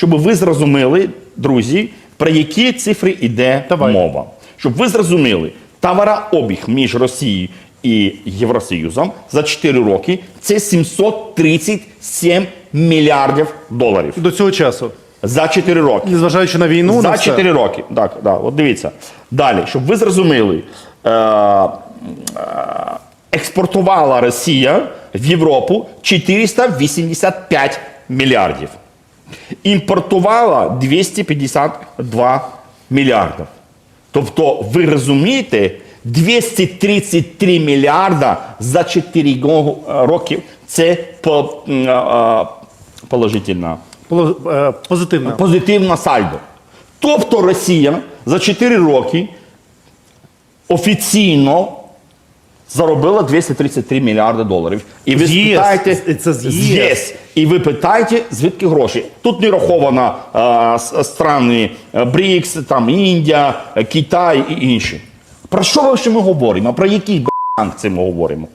щоб ви зрозуміли, друзі, про які цифри йде Давай. мова. Щоб ви зрозуміли, товарообіг між Росією і Євросоюзом за 4 роки це 737 мільярдів доларів. До цього часу. За 4 роки. Незважаючи на війну, на За все. 4 роки. Так, да, от дивіться. Далі, щоб ви зрозуміли, е, е, експортувала Росія в Європу 485 мільярдів. Імпортувала 252 мільярдів. Тобто, ви розумієте, 233 мільярда за 4 роки це по, положительна Поло- е, Позитивно. позитивне сальдо. Тобто Росія за 4 роки офіційно заробила 233 мільярди доларів. І ви З спитаєте, Це з ЄС. І ви питаєте, звідки гроші? Тут не раховано страни е, БРІКС, там Індія, Китай і інші. Про що ми говоримо? Про які санкції ми говоримо?